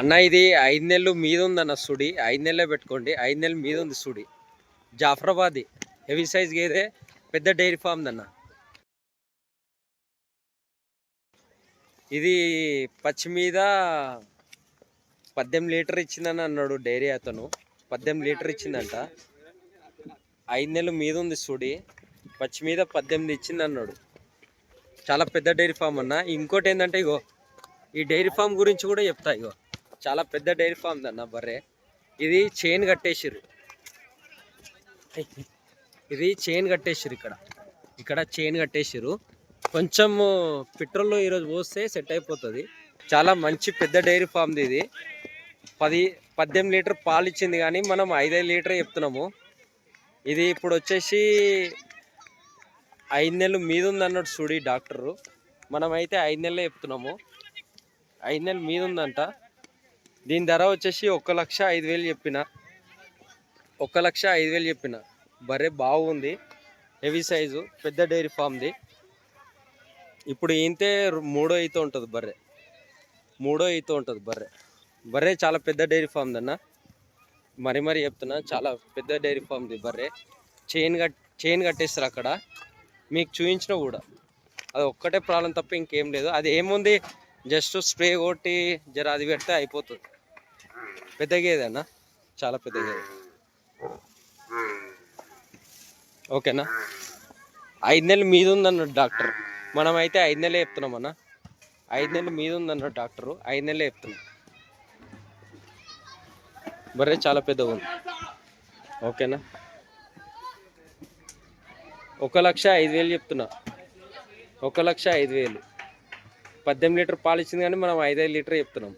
అన్న ఇది ఐదు నెలలు మీద ఉందన్న సుడి. ఐదు నెలలే పెట్టుకోండి. ఐదు నెలలు మీద ఉంది సుడి. జాఫరాబాది హెవీ సైజ్ గేదే పెద్ద డైరీ ఫామ్ అన్న. ఇది పచ్చి మీద పద్దెనిమిది లీటర్ ఇచ్చిందని అన్నాడు డైరీ అతను. పద్దెనిమిది లీటర్ ఇచ్చిందంట. ఐదు నెలలు మీద ఉంది సుడి. పచ్చి మీద పద్దెనిమిది ఇచ్చింది అన్నాడు. చాలా పెద్ద డైరీ ఫామ్ అన్న. ఇంకోటి ఏంటంటే ఇగో ఈ డైరీ ఫామ్ గురించి కూడా చెప్తా ఇగో. చాలా పెద్ద డైరీ ఫామ్ అన్న బర్రె. ఇది చైన్ కట్టేసిర్రు. ఇది చైన్ కట్టేసిర్రు ఇక్కడ. ఇక్కడ చైన్ కట్టేసిర్రు. కొంచెం పెట్రోల్ ఈరోజు పోస్తే సెట్ అయిపోతుంది. చాలా మంచి పెద్ద డైరీ ఫామ్ది ఇది. పది పద్దెనిమిది లీటర్ పాలు ఇచ్చింది కానీ మనం ఐదైదు లీటర్ చెప్తున్నాము. ఇది ఇప్పుడు వచ్చేసి ఐదు నెలలు మీద ఉంది అన్నాడు చూడి డాక్టరు. మనమైతే ఐదు నెలలే చెప్తున్నాము. ఐదు నెలలు మీద ఉందంట దీని ధర వచ్చేసి ఒక లక్ష ఐదు వేలు చెప్పిన. ఒక లక్ష ఐదు వేలు చెప్పిన. బర్రె బాగుంది. హెవీ సైజు పెద్ద డైరీ ఫామ్ది. ఇప్పుడు ఈంతే మూడో ఈత ఉంటుంది బర్రె. మూడో ఈత ఉంటుంది బర్రె. బర్రె చాలా పెద్ద డైరీ ఫామ్ది అన్న మరి మరి చెప్తున్నా చాలా పెద్ద డైరీ ఫామ్ది బర్రె. చైన్ కట్ చైన్ కట్టేస్తారు అక్కడ. మీకు చూపించిన కూడా. అది ఒక్కటే ప్రాబ్లం తప్ప ఇంకేం లేదు. అది ఏముంది? జస్ట్ స్ప్రే కొట్టి జర అది పెడితే అయిపోతుంది. పెద్ద గేదె అన్న చాలా పెద్ద గేదె ఓకేనా? ఐదు నెలలు మీద ఉందన్నాడు డాక్టర్. మనం అయితే ఐదు నెలలే చెప్తున్నాం అన్న ఐదు నెలలు మీద ఉందన్నాడు డాక్టరు. ఐదు నెలలే చెప్తున్నాం. బర్రె చాలా పెద్దగా ఉంది ఓకేనా? ఒక లక్ష ఐదు వేలు చెప్తున్నా. ఒక లక్ష ఐదు వేలు. పద్దెనిమిది లీటర్ పాలు ఇచ్చింది కానీ మనం ఐదైదు లీటర్ చెప్తున్నాం.